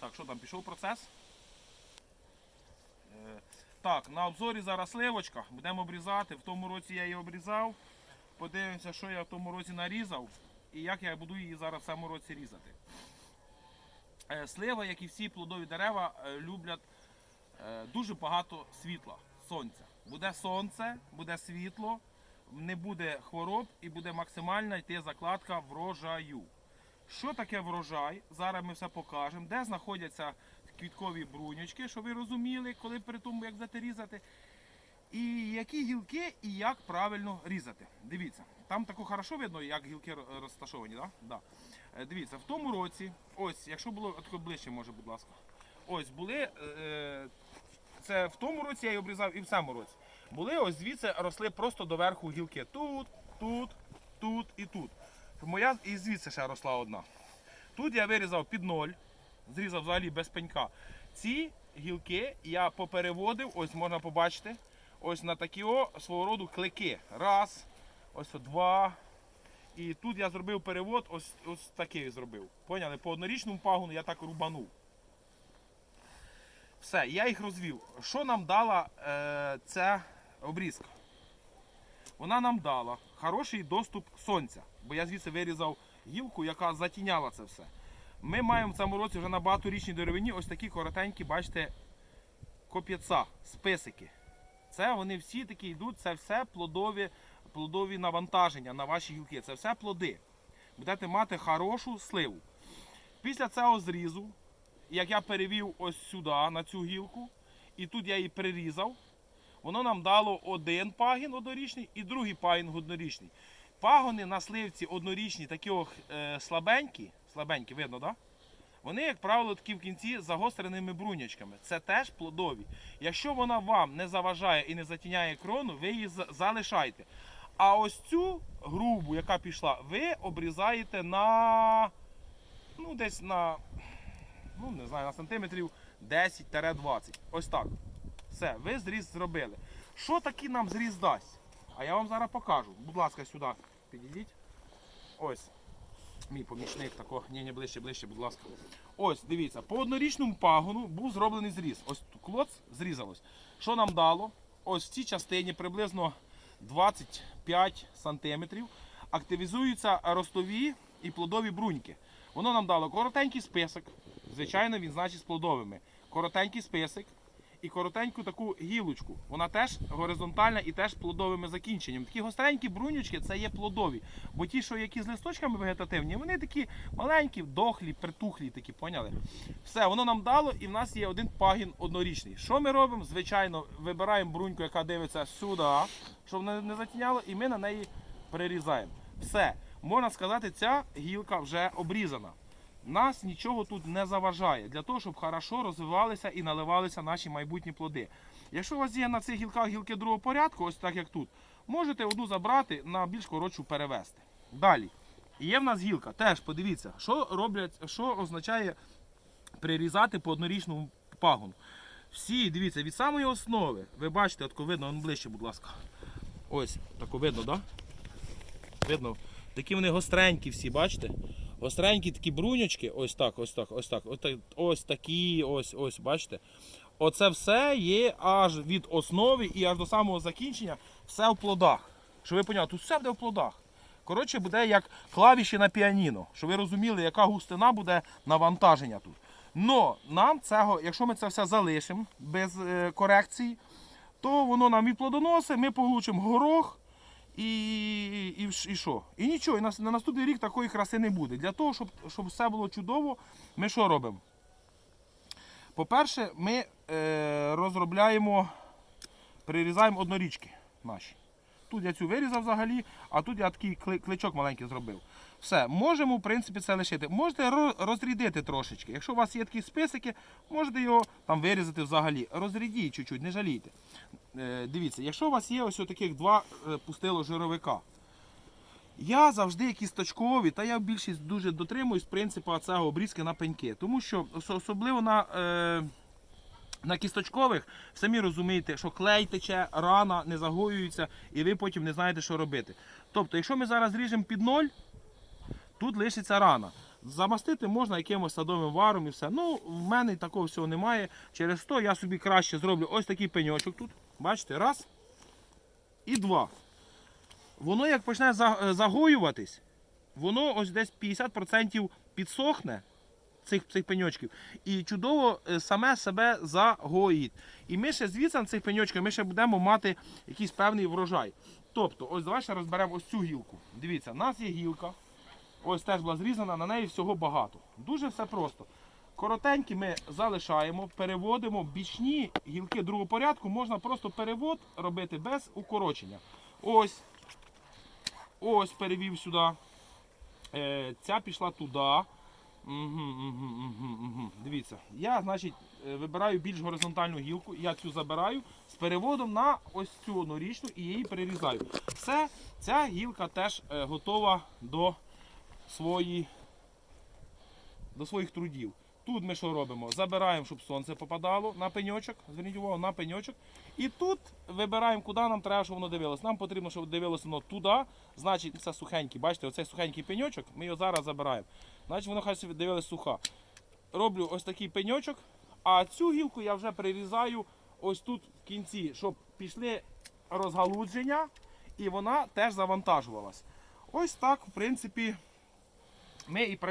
Так, що там, пішов процес? Е, Так, на обзорі зараз сливочка. Будемо обрізати. В тому році я її обрізав. Подивимося, що я в тому році нарізав і як я буду її зараз в цьому році різати. Е, Слива, як і всі плодові дерева, е, люблять дуже багато світла, сонця. Буде сонце, буде світло, не буде хвороб і буде максимальна йти закладка врожаю. Що таке врожай? Зараз ми все покажемо, де знаходяться квіткові бруньочки, щоб ви розуміли, коли при тому, як будете різати. І які гілки і як правильно різати. Дивіться, там тако хорошо видно, як гілки розташовані, да? Да. Е, Дивіться, в тому році, ось, якщо було тако ближче, може, будь ласка. Ось були. Е, це в тому році я її обрізав і в цьому році. Були ось звідси росли просто доверху гілки. Тут, тут, тут і тут. Моя і звідси ще росла одна. Тут я вирізав під ноль, зрізав взагалі без пенька. Ці гілки я попереводив, ось можна побачити, ось на такі о, свого роду клики. Раз, ось два. І тут я зробив перевод, ось, ось такий зробив. Поняли? По однорічному пагону я так рубанув. Все, я їх розвів. Що нам дала е, ця обрізка? Вона нам дала хороший доступ сонця, бо я звідси вирізав гілку, яка затіняла це все. Ми маємо в цьому році вже на багаторічній деревині ось такі коротенькі, бачите, коп'яца, списики. Це вони всі такі йдуть, це все плодові, плодові навантаження на ваші гілки. Це все плоди. Будете мати хорошу сливу. Після цього зрізу, як я перевів ось сюди, на цю гілку, і тут я її прирізав, воно нам дало один пагін однорічний і другий пагін однорічний. Пагони на сливці однорічні, такі ох, е, слабенькі, слабенькі, видно. Да? Вони, як правило, такі в кінці загостреними брунячками. Це теж плодові. Якщо вона вам не заважає і не затіняє крону, ви її за- залишайте. А ось цю грубу, яка пішла, ви обрізаєте на ну, десь на ну, не знаю, на сантиметрів 10-20. Ось так. Все, ви зріз зробили. Що таки нам зріз дасть? А я вам зараз покажу. Будь ласка, сюди підійдіть. Ось. Мій помічник тако. Ні, не ближче, ближче, будь ласка. Ось, дивіться, по однорічному пагону був зроблений зріз. Ось клоц зрізалось. Що нам дало? Ось в цій частині приблизно 25 сантиметрів активізуються ростові і плодові бруньки. Воно нам дало коротенький список. Звичайно, він значить з плодовими. Коротенький список і коротеньку таку гілочку. Вона теж горизонтальна і теж плодовими закінченнями. Такі гостренькі брунючки це є плодові. Бо ті, що які з листочками вегетативні, вони такі маленькі, дохлі, притухлі, такі, поняли? Все, воно нам дало, і в нас є один пагін однорічний. Що ми робимо? Звичайно, вибираємо бруньку, яка дивиться сюди, щоб не, не затіняло, і ми на неї прирізаємо. Все, можна сказати, ця гілка вже обрізана. Нас нічого тут не заважає для того, щоб хорошо розвивалися і наливалися наші майбутні плоди. Якщо у вас є на цих гілках гілки другого порядку, ось так як тут, можете одну забрати на більш коротшу перевести. Далі. Є в нас гілка, теж подивіться, що роблять, що означає прирізати по однорічному пагону. Всі, дивіться, від самої основи, ви бачите, от видно, он ближче, будь ласка. Ось, тако видно, так? Да? Видно. Такі вони гостренькі всі, бачите? Гостренькі такі бруньочки, ось так, ось так, ось так, ось, так, ось такі, ось, ось, бачите. Оце все є аж від основи і аж до самого закінчення, все в плодах. Щоб ви поняли, тут все буде в плодах. Коротше, буде як клавіші на піаніно, щоб ви розуміли, яка густина буде навантаження тут. Но нам цього, якщо ми це все залишимо без е, корекції, то воно нам від плодоноси, ми получимо горох. І, і, і що? І нічого, і на, на наступний рік такої краси не буде. Для того, щоб, щоб все було чудово, ми що робимо? По-перше, ми е, розробляємо, прирізаємо однорічки наші. Тут я цю вирізав взагалі, а тут я такий кли- кличок маленький зробив. Все, можемо, в принципі, це лишити. Можете розрідити трошечки. Якщо у вас є такі списики, можете його там вирізати взагалі. Розрідіть чуть-чуть, не жалійте. Е, дивіться, якщо у вас є ось таких два е, пустило жировика, я завжди кісточкові, та я більшість дуже дотримуюсь принципу цього обрізки на пеньки. Тому що особливо на, е, на кісточкових, самі розумієте, що клей тече, рана не загоюється, і ви потім не знаєте, що робити. Тобто, якщо ми зараз ріжемо під ноль, тут лишиться рана. Замастити можна якимось садовим варом і все. Ну, в мене такого всього немає. Через то я собі краще зроблю ось такий пеньочок тут. Бачите, раз. І два. Воно як почне е, загоюватись, воно ось десь 50% підсохне цих, цих пеньочків і чудово е, саме себе загоїть. І ми ще звідси на цих пеньочках ми ще будемо мати якийсь певний врожай. Тобто, ось давай ще розберемо ось цю гілку. Дивіться, в нас є гілка. Ось теж була зрізана, на неї всього багато. Дуже все просто. Коротенькі ми залишаємо, переводимо бічні гілки другого порядку, можна просто перевод робити без укорочення. Ось. Ось перевів сюди. Е, ця пішла туди. Дивіться, я, значить, е, вибираю більш горизонтальну гілку, я цю забираю з переводом на ось цю однорічну і її перерізаю. Все, ця гілка теж е, готова до, свої, до своїх трудів. Тут ми що робимо? Забираємо, щоб сонце попадало на пеньочок. Зверніть увагу на пеньочок. І тут вибираємо, куди нам треба, щоб воно дивилось. Нам потрібно, щоб дивилося воно туди. Значить, це сухенький. Бачите, оцей сухенький пеньочок, ми його зараз забираємо. Значить, воно хай собі дивилось суха. Роблю ось такий пеньочок, а цю гілку я вже прирізаю ось тут в кінці, щоб пішли розгалудження, і вона теж завантажувалась. Ось так, в принципі, ми і працюємо.